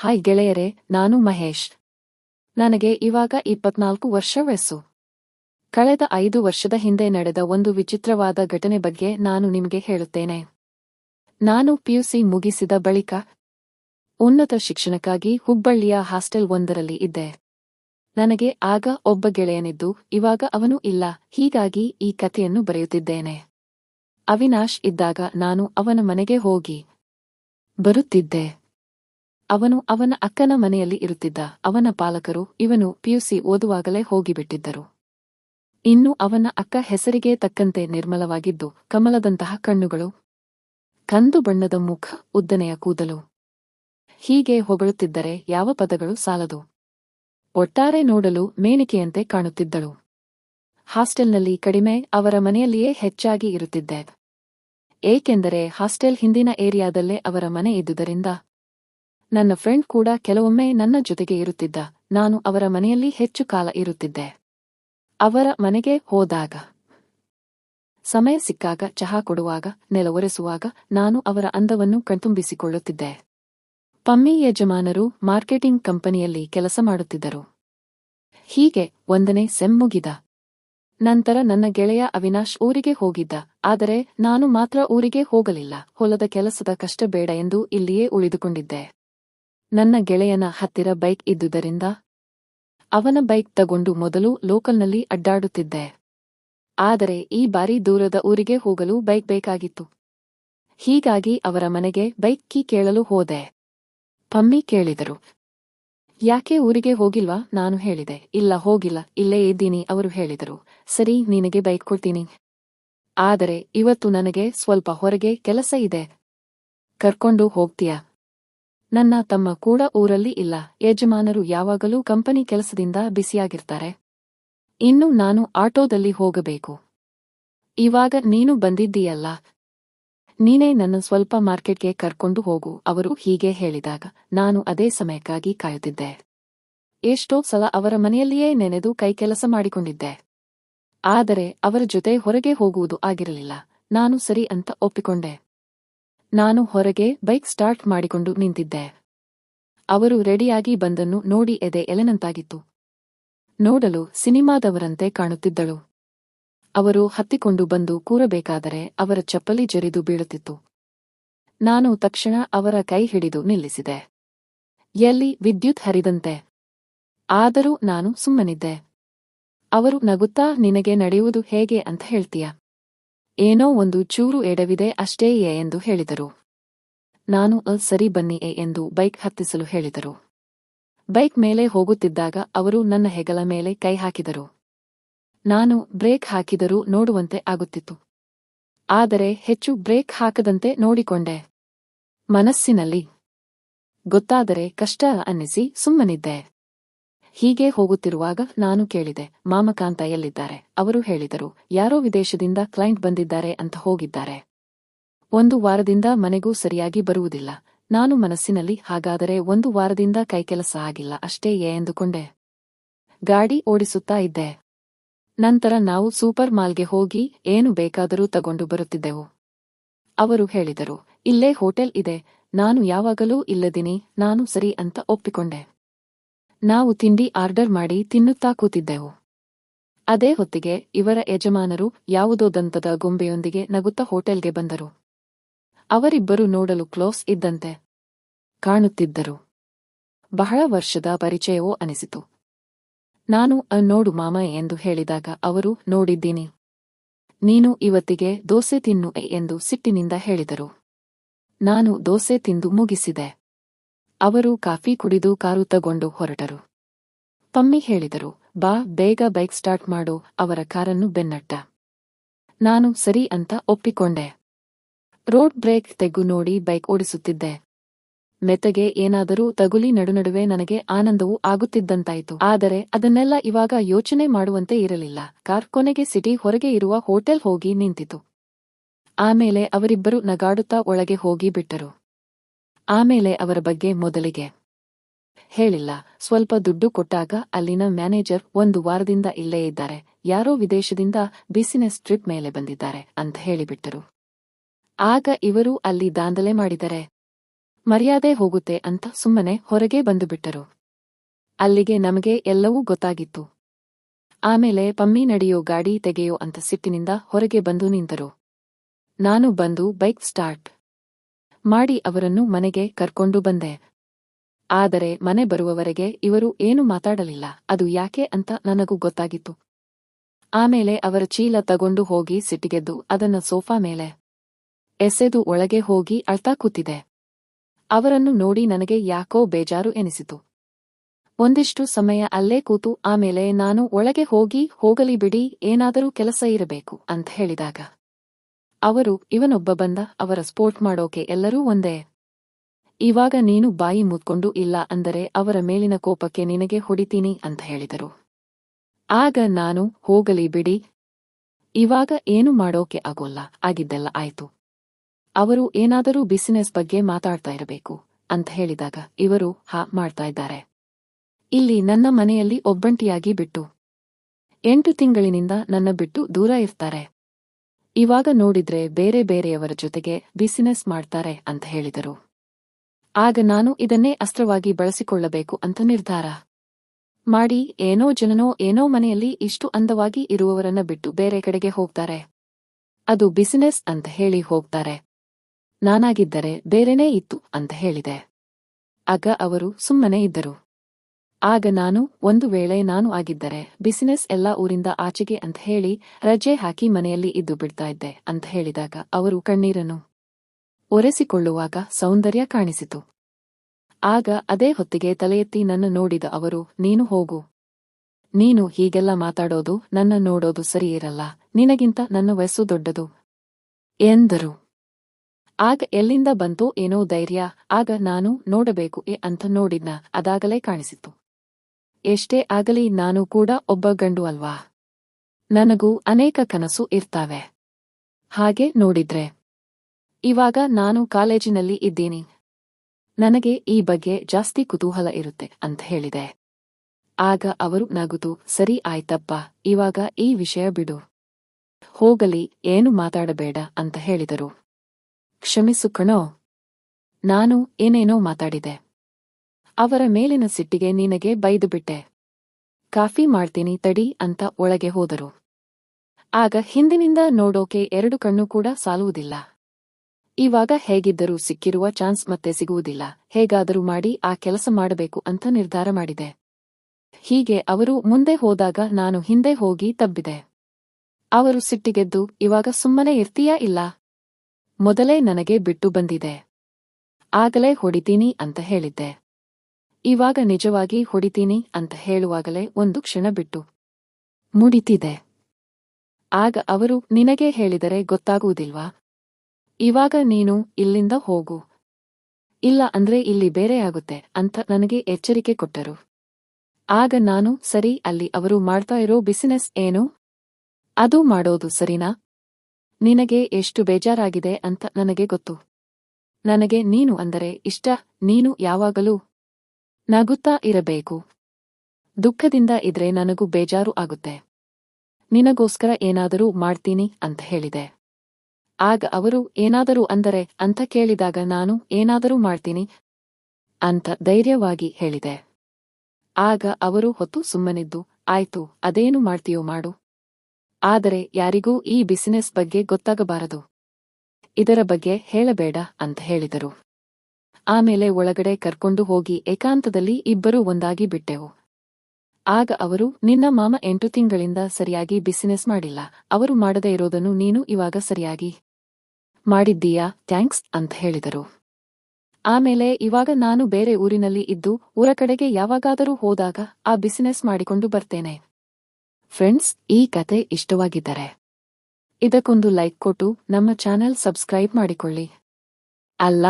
Hi ಗೆಳೆಯರೆ, ನಾನು ಮಹೇಶ್. ನನಗೆ ಇವಾಗ ಇಪ್ಪತ್ನಾಲ್ಕು ವರ್ಷ ವಯಸ್ಸು. ಕಳೆದ ಐದು ವರ್ಷದ ಹಿಂದೆ ನಡೆದ ಒಂದು ವಿಚಿತ್ರವಾದ ಘಟನೆ ಬಗ್ಗೆ ನಾನು ನಿಮಗೆ ಹೇಳುತ್ತೇನೆ. ನಾನು ಪಿಯುಸಿ ಮುಗಿಸಿದ ಬಳಿಕ ಉನ್ನತ ಶಿಕ್ಷಣಕ್ಕಾಗಿ ಹುಬ್ಬಳ್ಳಿಯ ಹಾಸ್ಟೆಲ್ ಒಂದರಲ್ಲಿ ಇದ್ದೆ. ನನಗೆ ಆಗ ಒಬ್ಬ ಗೆಳೆಯನಿದ್ದು, ಇವಾಗ ಅವನು ಇಲ್ಲ, ಹೀಗಾಗಿ ಈ ಕಥೆಯನ್ನು ಬರೆಯುತ್ತಿದ್ದೇನೆ. ಅವಿನಾಶ್ ಇದ್ದಾಗ ನಾನು ಅವನ ಮನೆಗೆ ಹೋಗಿ ಬರುತ್ತಿದ್ದೆ. ಅವನು ಅವನ ಅಕ್ಕನ ಮನೆಯಲ್ಲಿ ಇರುತ್ತಿದ್ದ ಅವನ ಪಾಲಕರು ಇವನು ಪಿಯುಸಿ ಓದುವಾಗಲೇ ಹೋಗಿಬಿಟ್ಟಿದ್ದರು. ಇನ್ನು ಅವನ ಅಕ್ಕ ಹೆಸರಿಗೆ ತಕ್ಕಂತೆ ನಿರ್ಮಲವಾಗಿದ್ದು ಕಮಲದಂತಹ ಕಣ್ಣುಗಳು, ಕಂದು ಬಣ್ಣದ ಮುಖ, ಉದ್ದನೆಯ ಕೂದಲು. ಹೀಗೆ ಹೊಗಳುತ್ತಿದ್ದರೆ ಯಾವ ಪದಗಳು ಸಾಲದು? ಒಟ್ಟಾರೆ ನೋಡಲು ಮೇನಿಕೆಯಂತೆ ಕಾಣುತ್ತಿದ್ದಳು. ಹಾಸ್ಟೆಲ್ನಲ್ಲಿ ಕಡಿಮೆ ಅವರ ಮನೆಯಲ್ಲಿಯೇ ಹೆಚ್ಚಾಗಿ ಇರುತ್ತಿದ್ದೆ. ಏಕೆಂದರೆ ಹಾಸ್ಟೆಲ್ ಹಿಂದಿನ ಏರಿಯಾದಲ್ಲೇ ಅವರ ಮನೆ ಇದ್ದುದರಿಂದ ನನ್ನ ಫ್ರೆಂಡ್ ಕೂಡ ಕೆಲವೊಮ್ಮೆ ನನ್ನ ಜೊತೆಗೆ ಇರುತ್ತಿದ್ದ. ನಾನು ಅವರ ಮನೆಯಲ್ಲಿ ಹೆಚ್ಚು ಕಾಲ ಇರುತ್ತಿದ್ದೆ. ಅವರ ಮನೆಗೆ ಹೋದಾಗ ಸಮಯ ಸಿಕ್ಕಾಗ, ಚಹಾ ಕೊಡುವಾಗ ನೆಲ ಒರೆಸುವಾಗ ನಾನು ಅವರ ಅಂದವನ್ನು ಕಣ್ತುಂಬಿಸಿಕೊಳ್ಳುತ್ತಿದ್ದೆ. ಪಮ್ಮಿ ಯಜಮಾನರು ಮಾರ್ಕೆಟಿಂಗ್ ಕಂಪನಿಯಲ್ಲಿ ಕೆಲಸ ಮಾಡುತ್ತಿದ್ದರು. ಹೀಗೆ ಒಂದನೇ ಸೆಮ್ ಮುಗಿದ. ನಂತರ ನನ್ನ ಗೆಳೆಯ ಅವಿನಾಶ್ ಊರಿಗೆ ಹೋಗಿದ್ದ. ಆದರೆ ನಾನು ಮಾತ್ರ ಊರಿಗೆ ಹೋಗಲಿಲ್ಲ. ಹೊಲದ ಕೆಲಸದ ಕಷ್ಟ ಬೇಡ ಎಂದು ಇಲ್ಲಿಯೇ ಉಳಿದುಕೊಂಡಿದ್ದೆ. ನನ್ನ ಗೆಳೆಯನ ಹತ್ತಿರ ಬೈಕ್ ಇದ್ದುದರಿಂದ ಅವನ ಬೈಕ್ ತಗೊಂಡು ಮೊದಲು ಲೋಕಲ್ನಲ್ಲಿ ಅಡ್ಡಾಡುತ್ತಿದ್ದೆ. ಆದರೆ ಈ ಬಾರಿ ದೂರದ ಊರಿಗೆ ಹೋಗಲು ಬೈಕ್ ಬೇಕಾಗಿತ್ತು. ಹೀಗಾಗಿ ಅವರ ಮನೆಗೆ ಬೈಕ್ ಕೀ ಕೇಳಲು ಹೋದೆ. ಪಮ್ಮಿ ಕೇಳಿದರು, ಯಾಕೆ ಊರಿಗೆ ಹೋಗಿಲ್ವಾ? ನಾನು ಹೇಳಿದೆ, ಇಲ್ಲ, ಹೋಗಿಲ್ಲ, ಇಲ್ಲೇ ಇದ್ದೀನಿ, ಅವರು ಹೇಳಿದರು, ಸರಿ, ನಿನಗೆ ಬೈಕ್ ಕೊಡ್ತೀನಿ. ಆದರೆ ಇವತ್ತು ನನಗೆ ಸ್ವಲ್ಪ ಹೊರಗೆ ಕೆಲಸ ಇದೆ. ಕರ್ಕೊಂಡು ಹೋಗ್ತೀಯಾ? ನನ್ನ ತಮ್ಮ ಕೂಡ ಊರಲ್ಲಿ ಇಲ್ಲ. ಯಜಮಾನರು ಯಾವಾಗಲೂ ಕಂಪನಿ ಕೆಲಸದಿಂದ ಬಿಸಿಯಾಗಿರ್ತಾರೆ ಇನ್ನು ನಾನು ಆಟೋದಲ್ಲಿ ಹೋಗಬೇಕು. ಇವಾಗ ನೀನು ಬಂದಿದ್ದೀಯಲ್ಲ? ನೀನೇ ನನ್ನ ಸ್ವಲ್ಪ ಮಾರ್ಕೆಟ್ಗೆ ಕರ್ಕೊಂಡು ಹೋಗು, ಅವರು ಹೀಗೆ ಹೇಳಿದಾಗ ನಾನು ಅದೇ ಸಮಯಕ್ಕಾಗಿ ಕಾಯುತ್ತಿದ್ದೆ. ಎಷ್ಟೋ ಸಲ ಅವರ ಮನೆಯಲ್ಲಿಯೇ ನೆನೆದು ಕೈಕೆಲಸ ಮಾಡಿಕೊಂಡಿದ್ದೆ. ಆದರೆ ಅವರ ಜೊತೆ ಹೊರಗೆ ಹೋಗುವುದು ಆಗಿರಲಿಲ್ಲ. ನಾನು ಸರಿ ಅಂತ ಒಪ್ಪಿಕೊಂಡೆ. ನಾನು ಹೊರಗೆ ಬೈಕ್ ಸ್ಟಾರ್ಟ್ ಮಾಡಿಕೊಂಡು ನಿಂತಿದ್ದೆ. ಅವರು ರೆಡಿಯಾಗಿ ಬಂದನ್ನು ನೋಡಿ ಎದೆ ಎಲೆನಂತಾಗಿತ್ತು. ನೋಡಲು ಸಿನಿಮಾದವರಂತೆ ಕಾಣುತ್ತಿದ್ದಳು. ಅವರು ಹತ್ತಿಕೊಂಡು ಬಂದು ಕೂರಬೇಕಾದರೆ ಅವರ ಚಪ್ಪಲಿ ಜರಿದು ಬೀಳುತ್ತಿತ್ತು. ನಾನು ತಕ್ಷಣ ಅವರ ಕೈ ಹಿಡಿದು ನಿಲ್ಲಿಸಿದೆ. ಎಲ್ಲಿ ವಿದ್ಯುತ್ ಹರಿದಂತೆ. ಆದರೂ ನಾನು ಸುಮ್ಮನಿದ್ದೆ. ಅವರು ನಗುತ್ತಾ, ನಿನಗೆ ನಡೆಯುವುದು ಹೇಗೆ? ಅಂತ ಹೇಳ್ತೀಯ? ಏನೋ ಒಂದು ಚೂರು ಎಡವಿದೆ ಅಷ್ಟೇಯೇ ಎಂದು ಹೇಳಿದರು. ನಾನು ಅ, ಸರಿ ಬನ್ನಿ ಎಂದು ಬೈಕ್ ಹತ್ತಿಸಲು ಹೇಳಿದರು. ಬೈಕ್ ಮೇಲೆ ಹೋಗುತ್ತಿದ್ದಾಗ ಅವರು ನನ್ನ ಹೆಗಲ ಮೇಲೆ ಕೈ ಹಾಕಿದರು. ನಾನು ಬ್ರೇಕ್ ಹಾಕಿದರೂ ನೋಡುವಂತೆ ಆಗುತ್ತಿತ್ತು. ಆದರೆ ಹೆಚ್ಚು ಬ್ರೇಕ್ ಹಾಕದಂತೆ ನೋಡಿಕೊಂಡೆ. ಮನಸ್ಸಿನಲ್ಲಿ, ಗೊತ್ತಾದರೆ ಕಷ್ಟ ಅನ್ನಿಸಿ ಸುಮ್ಮನಿದ್ದೆ. ಹೀಗೆ ಹೋಗುತ್ತಿರುವಾಗ ನಾನು ಕೇಳಿದೆ, ಮಾಮಕಾಂತ ಎಲ್ಲಿದ್ದಾರೆ? ಅವರು ಹೇಳಿದರು, ಯಾರೋ ವಿದೇಶದಿಂದ ಕ್ಲೈಂಟ್ ಬಂದಿದ್ದಾರೆ ಅಂತ ಹೋಗಿದ್ದಾರೆ. ಒಂದು ವಾರದಿಂದ ಮನೆಗೂ ಸರಿಯಾಗಿ ಬರುವುದಿಲ್ಲ. ನಾನು ಮನಸ್ಸಿನಲ್ಲಿ ಹಾಗಾದರೆ ಒಂದು ವಾರದಿಂದ ಕೈಕೆಲಸ ಆಗಿಲ್ಲ ಅಷ್ಟೇ ಏ ಎಂದುಕೊಂಡೆ. ಗಾಡಿ ಓಡಿಸುತ್ತಾ ಇದ್ದೆ. ನಂತರ ನಾವು ಸೂಪರ್ ಮಾಲ್ಗೆ ಹೋಗಿ ಏನು ಬೇಕಾದರೂ ತಗೊಂಡು ಬರುತ್ತಿದ್ದೆವು. ಅವರು ಹೇಳಿದರು, ಇಲ್ಲೇ ಹೋಟೆಲ್ ಇದೆ, ನಾನು ಯಾವಾಗಲೂ ಇಲ್ಲದಿನಿ, ನಾನು ಸರಿ ಅಂತ ಒಪ್ಪಿಕೊಂಡೆ. ನಾವು ತಿಂಡಿ ಆರ್ಡರ್ ಮಾಡಿ ತಿನ್ನುತ್ತಾ ಕೂತಿದ್ದೆವು. ಅದೇ ಹೊತ್ತಿಗೆ ಇವರ ಯಜಮಾನರು ಯಾವುದೋ ದಂತದ ಗೊಂಬೆಯೊಂದಿಗೆ ನಗುತ್ತಾ ಹೋಟೆಲ್ಗೆ ಬಂದರು. ಅವರಿಬ್ಬರು ನೋಡಲು ಕ್ಲೋಸ್ ಇದ್ದಂತೆ ಕಾಣುತ್ತಿದ್ದರು. ಬಹಳ ವರ್ಷದ ಪರಿಚಯವೋ ಅನಿಸಿತು. ನಾನು ನೋಡು ಮಾಮ ಎಂದು ಹೇಳಿದಾಗ ಅವರು, ನೋಡಿದ್ದೀನಿ. ನೀನು ಇವತ್ತಿಗೆ ದೋಸೆ ತಿನ್ನು ಎಂದು ಸಿಟ್ಟಿನಿಂದ ಹೇಳಿದರು. ನಾನು ದೋಸೆ ತಿಂದು ಮುಗಿಸಿದೆ. ಅವರು ಕಾಫಿ ಕುಡಿದು ಕಾರು ತಗೊಂಡು ಹೊರಟರು. ಪಮ್ಮಿ ಹೇಳಿದರು, ಬಾ, ಬೇಗ ಬೈಕ್ ಸ್ಟಾರ್ಟ್ ಮಾಡು, ಅವರ ಕಾರನ್ನು ಬೆನ್ನಟ್ಟ. ನಾನು ಸರಿ ಅಂತ ಒಪ್ಪಿಕೊಂಡೆ. ರೋಡ್ ಬ್ರೇಕ್ ತೆಗ್ಗು ನೋಡಿ ಬೈಕ್ ಓಡಿಸುತ್ತಿದ್ದೆ. ಮೆತ್ತಗೆ ಏನಾದರೂ ತಗುಲಿ ನಡುನಡುವೆ ನನಗೆ ಆನಂದವೂ ಆಗುತ್ತಿದ್ದಂತಾಯಿತು. ಆದರೆ ಅದನ್ನೆಲ್ಲ ಇವಾಗ ಯೋಚನೆ ಮಾಡುವಂತೆ ಇರಲಿಲ್ಲ. ಕಾರ್ ಕೊನೆಗೆ ಸಿಟಿ ಹೊರಗೆ ಇರುವ ಹೋಟೆಲ್ ಹೋಗಿ ನಿಂತಿತು. ಆಮೇಲೆ ಅವರಿಬ್ಬರು ನಗಾಡುತ್ತಾ ಒಳಗೆ ಹೋಗಿ ಬಿಟ್ಟರು. ಆಮೇಲೆ ಅವರ ಬಗ್ಗೆ ಮೊದಲಿಗೆ ಹೇಳಿಲ್ಲ. ಸ್ವಲ್ಪ ದುಡ್ಡು ಕೊಟ್ಟಾಗ ಅಲ್ಲಿನ ಮ್ಯಾನೇಜರ್ ಒಂದು ವಾರದಿಂದ ಇಲ್ಲೇ ಇದ್ದಾರೆ. ಯಾರೋ ವಿದೇಶದಿಂದ ಬಿಸಿನೆಸ್ ಟ್ರಿಪ್ ಮೇಲೆ ಬಂದಿದ್ದಾರೆ ಅಂತ ಹೇಳಿಬಿಟ್ಟರು. ಆಗ ಇವರು ಅಲ್ಲಿ ದಾಂಧಲೆ ಮಾಡಿದರೆ ಮರ್ಯಾದೆ ಹೋಗುತ್ತೆ ಅಂತ ಸುಮ್ಮನೆ ಹೊರಗೆ ಬಂದುಬಿಟ್ಟರು. ಅಲ್ಲಿಗೆ ನಮಗೆ ಎಲ್ಲವೂ ಗೊತ್ತಾಗಿತ್ತು. ಆಮೇಲೆ ಪಮ್ಮಿ ನಡೆಯೋ ಗಾಡಿ ತೆಗೆಯೋ ಅಂತ ಸಿಟ್ಟಿನಿಂದ ಹೊರಗೆ ಬಂದು ನಿಂತರು. ನಾನು ಬಂದು ಬೈಕ್ ಸ್ಟಾರ್ಟ್ ಮಾಡಿ ಅವರನ್ನು ಮನೆಗೆ ಕರ್ಕೊಂಡು ಬಂದೆ. ಆದರೆ ಮನೆ ಬರುವವರೆಗೆ ಇವರು ಏನು ಮಾತಾಡಲಿಲ್ಲ, ಅದು ಯಾಕೆ ಅಂತ ನನಗೂ ಗೊತ್ತಾಗಿತ್ತು. ಆಮೇಲೆ ಅವರ ಚೀಲ ತಗೊಂಡು ಹೋಗಿ ಸಿಟ್ಟಿಗೆದ್ದು ಅದನ್ನ ಸೋಫಾ ಮೇಲೆ ಎಸೆದು ಒಳಗೆ ಹೋಗಿ ಅಳ್ತಾ ಕೂತಿದೆ. ಅವರನ್ನು ನೋಡಿ ನನಗೆ ಯಾಕೋ ಬೇಜಾರು ಎನಿಸಿತು. ಒಂದಿಷ್ಟು ಸಮಯ ಅಲ್ಲೇ ಕೂತು ಆಮೇಲೆ ನಾನು ಒಳಗೆ ಹೋಗಿ ಹೋಗಲಿ ಬಿಡಿ, ಏನಾದರೂ ಕೆಲಸ ಇರಬೇಕು ಅಂತ ಹೇಳಿದಾಗ ಅವರು, ಇವನೊಬ್ಬ ಬಂದ, ಅವರ ಸ್ಪೋರ್ಟ್ ಮಾಡೋಕೆ ಎಲ್ಲರೂ ಒಂದೇ. ಇವಾಗ ನೀನು ಬಾಯಿ ಮುತ್ಕೊಂಡು ಇಲ್ಲ ಅಂದರೆ ಅವರ ಮೇಲಿನ ಕೋಪಕ್ಕೆ ನಿನಗೆ ಹೊಡಿತೀನಿ ಅಂತ ಹೇಳಿದರು. ಆಗ ನಾನು ಹೋಗಲಿ ಬಿಡಿ. ಇವಾಗ ಏನು ಮಾಡೋಕೆ ಆಗೋಲ್ಲ, ಆಗಿದ್ದೆಲ್ಲ ಆಯ್ತು. ಅವರು ಏನಾದರೂ ಬಿಸಿನೆಸ್ ಬಗ್ಗೆ ಮಾತಾಡ್ತಾ ಇರಬೇಕು ಅಂತ ಹೇಳಿದಾಗ ಇವರು, ಹಾ, ಮಾಡ್ತಾ ಇದ್ದಾರೆ. ಇಲ್ಲಿ ನನ್ನ ಮನೆಯಲ್ಲಿ ಒಬ್ಬಂಟಿಯಾಗಿ ಬಿಟ್ಟು. ಎಂಟು ತಿಂಗಳಿನಿಂದ ನನ್ನ ಬಿಟ್ಟು ದೂರ ಇರ್ತಾರೆ. ಇವಾಗ ನೋಡಿದ್ರೆ ಬೇರೆ ಬೇರೆಯವರ ಜೊತೆಗೆ ಬಿಸಿನೆಸ್ ಮಾಡ್ತಾರೆ ಅಂತ ಹೇಳಿದರು. ಆಗ ನಾನು ಇದನ್ನೇ ಅಸ್ತ್ರವಾಗಿ ಬಳಸಿಕೊಳ್ಳಬೇಕು ಅಂತ ನಿರ್ಧಾರ. ಮಾಡಿ, ಏನೋ ಜನನೋ, ಏನೋ ಮನೆಯಲ್ಲಿ ಇಷ್ಟು ಅಂದವಾಗಿ ಇರುವವರನ್ನ ಬಿಟ್ಟು ಬೇರೆ ಕಡೆಗೆ ಹೋಗ್ತಾರೆ. ಅದು ಬಿಸಿನೆಸ್ ಅಂತ ಹೇಳಿ ಹೋಗ್ತಾರೆ. ನಾನಾಗಿದ್ದರೆ ಬೇರೆನೇ ಇತ್ತು ಅಂತ ಹೇಳಿದೆ. ಆಗ ಅವರು ಸುಮ್ಮನೆ ಇದ್ದರು. ಆಗ ನಾನು ಒಂದು ವೇಳೆ ನಾನು ಆಗಿದ್ದರೆ ಬಿಸಿನೆಸ್ ಎಲ್ಲ ಊರಿಂದ ಆಚೆಗೆ ಅಂತ ಹೇಳಿ ರಜೆ ಹಾಕಿ ಮನೆಯಲ್ಲಿ ಇದ್ದು ಬಿಡ್ತಾ ಇದ್ದೆ ಅಂತ ಹೇಳಿದಾಗ ಅವರು ಕಣ್ಣೀರನ್ನು ಒರೆಸಿಕೊಳ್ಳುವಾಗ ಸೌಂದರ್ಯ ಕಾಣಿಸಿತು. ಆಗ ಅದೇ ಹೊತ್ತಿಗೆ ತಲೆಯೆತ್ತಿ ನನ್ನ ನೋಡಿದ ಅವರು, ನೀನು ಹೋಗು. ನೀನು ಹೀಗೆಲ್ಲ ಮಾತಾಡೋದು, ನನ್ನ ನೋಡೋದು ಸರಿಯಿರಲ್ಲ, ನಿನಗಿಂತ ನನ್ನ ವಯಸ್ಸು ದೊಡ್ಡದು ಎಂದರು. ಆಗ ಎಲ್ಲಿಂದ ಬಂತು ಏನೋ ಧೈರ್ಯ, ಆಗ ನಾನು ನೋಡಬೇಕು ಎ ಅಂತ ನೋಡಿದ್ನ, ಅದಾಗಲೇ ಕಾಣಿಸಿತು. ಎಷ್ಟೇ ಆಗಲಿ ನಾನು ಕೂಡ ಒಬ್ಬ ಗಂಡು ಅಲ್ವಾ? ನನಗೂ ಅನೇಕ ಕನಸು ಇರ್ತಾವೆ. ಹಾಗೆ ನೋಡಿದ್ರೆ. ಇವಾಗ ನಾನು ಕಾಲೇಜಿನಲ್ಲಿ ಇದ್ದೀನಿ. ನನಗೆ ಈ ಬಗ್ಗೆ ಜಾಸ್ತಿ ಕುತೂಹಲ ಇರುತ್ತೆ ಅಂತ ಹೇಳಿದೆ. ಆಗ ಅವರು ನಗುದು ಸರಿ ಆಯ್ತಪ್ಪ, ಇವಾಗ ಈ ವಿಷಯ ಬಿಡು. ಹೋಗಲಿ, ಏನು ಮಾತಾಡಬೇಡ ಅಂತ ಹೇಳಿದರು. ಕ್ಷಮಿಸು ಕಣೋ. ನಾನು ಏನೇನೋ ಮಾತಾಡಿದೆ. ಅವರ ಮೇಲಿನ ಸಿಟ್ಟಿಗೆ ನಿನಗೆ ಬೈದುಬಿಟ್ಟೆ ಕಾಫಿ ಮಾಡ್ತೀನಿ ತಡಿ ಅಂತ ಒಳಗೆ ಹೋದರು. ಆಗ ಹಿಂದಿನಿಂದ ನೋಡೋಕೆ ಎರಡು ಕಣ್ಣು ಕೂಡ ಸಾಲುವುದಿಲ್ಲ. ಇವಾಗ ಹೇಗಿದ್ದರೂ ಸಿಕ್ಕಿರುವ ಚಾನ್ಸ್ ಮತ್ತೆ ಸಿಗುವುದಿಲ್ಲ. ಹೇಗಾದರೂ ಮಾಡಿ ಆ ಕೆಲಸ ಮಾಡಬೇಕು ಅಂತ ನಿರ್ಧಾರ ಮಾಡಿದೆ. ಹೀಗೆ ಅವರು ಮುಂದೆ ಹೋದಾಗ ನಾನು ಹಿಂದೆ ಹೋಗಿ ತಬ್ಬಿದೆ. ಅವರು ಸಿಟ್ಟಿಗೆದ್ದು, ಇವಾಗ ಸುಮ್ಮನೆ ಇರ್ತೀಯಾ ಇಲ್ಲ? ಮೊದಲೇ ನನಗೆ ಬಿಟ್ಟು ಬಂದಿದೆ. ಆಗಲೇ ಹೊಡಿತೀನಿ ಅಂತ ಹೇಳಿದ್ದೆ. ಇವಾಗ ನಿಜವಾಗಿ ಹೊಡಿತೀನಿ ಅಂತ ಹೇಳುವಾಗಲೇ ಒಂದು ಕ್ಷಣ ಬಿಟ್ಟು. ಮುಡಿತಿದೆ. ಆಗ ಅವರು ನಿನಗೆ ಹೇಳಿದರೆ ಗೊತ್ತಾಗುವುದಿಲ್ವಾ? ಇವಾಗ ನೀನು ಇಲ್ಲಿಂದ ಹೋಗು. ಇಲ್ಲ ಅಂದ್ರೆ ಇಲ್ಲಿ ಬೇರೆಯಾಗುತ್ತೆ ಅಂತ ನನಗೆ ಎಚ್ಚರಿಕೆ ಕೊಟ್ಟರು. ಆಗ ನಾನು, ಸರಿ, ಅಲ್ಲಿ ಅವರು ಮಾಡ್ತಾ ಇರೋ ಬಿಸಿನೆಸ್ ಏನು? ಅದು ಮಾಡೋದು ಸರಿನಾ? ನಿನಗೆ ಎಷ್ಟು ಬೇಜಾರಾಗಿದೆ ಅಂತ ನನಗೆ ಗೊತ್ತು. ನನಗೆ ನೀನು ಅಂದರೆ ಇಷ್ಟ, ನೀನು ಯಾವಾಗಲೂ ನಗುತ್ತಾ ಇರಬೇಕು. ದುಃಖದಿಂದ ಇದ್ರೆ ನನಗೂ ಬೇಜಾರು ಆಗುತ್ತೆ. ನಿನಗೋಸ್ಕರ ಏನಾದರೂ ಮಾಡ್ತೀನಿ ಅಂತ ಹೇಳಿದೆ. ಆಗ ಅವರು, ಏನಾದರೂ ಅಂದರೆ, ಅಂತ ಕೇಳಿದಾಗ ನಾನು ಏನಾದರೂ ಮಾಡ್ತೀನಿ ಅಂತ ಧೈರ್ಯವಾಗಿ ಹೇಳಿದೆ. ಆಗ ಅವರು ಹೊತ್ತು ಸುಮ್ಮನಿದ್ದು, ಆಯ್ತು, ಅದೇನು ಮಾಡ್ತೀಯೋ ಮಾಡು. ಆದರೆ ಯಾರಿಗೂ ಈ ಬಿಸಿನೆಸ್ ಬಗ್ಗೆ ಗೊತ್ತಾಗಬಾರದು. ಇದರ ಬಗ್ಗೆ ಹೇಳಬೇಡ ಅಂತ ಹೇಳಿದರು. ಆಮೇಲೆ ಒಳಗಡೆ ಕರ್ಕೊಂಡು ಹೋಗಿ ಏಕಾಂತದಲ್ಲಿ ಇಬ್ಬರೂ ಒಂದಾಗಿ ಬಿಟ್ಟೆವು. ಆಗ ಅವರು, ನಿನ್ನ ಮಾಮ ಎಂಟು ತಿಂಗಳಿಂದ ಸರಿಯಾಗಿ ಬಿಸಿನೆಸ್ ಮಾಡಿಲ್ಲ. ಅವರು ಮಾಡದೇ ಇರೋದನ್ನು ನೀನು ಇವಾಗ ಸರಿಯಾಗಿ ಮಾಡಿದ್ದೀಯಾ? ಥ್ಯಾಂಕ್ಸ್ ಅಂತ ಹೇಳಿದರು. ಆಮೇಲೆ ಇವಾಗ ನಾನು ಬೇರೆ ಊರಿನಲ್ಲಿ ಇದ್ದು, ಊರ ಕಡೆಗೆ ಯಾವಾಗಾದರೂ ಹೋದಾಗ ಆ ಬಿಸಿನೆಸ್ ಮಾಡಿಕೊಂಡು ಬರ್ತೇನೆ. ಫ್ರೆಂಡ್ಸ್, ಈ ಕತೆ ಇಷ್ಟವಾಗಿದ್ದರೆ ಇದಕ್ಕೊಂದು ಲೈಕ್ ಕೊಟ್ಟು ನಮ್ಮ ಚಾನೆಲ್ ಸಬ್ಸ್ಕ್ರೈಬ್ ಮಾಡಿಕೊಳ್ಳಿ. ಅಲ್ಲ!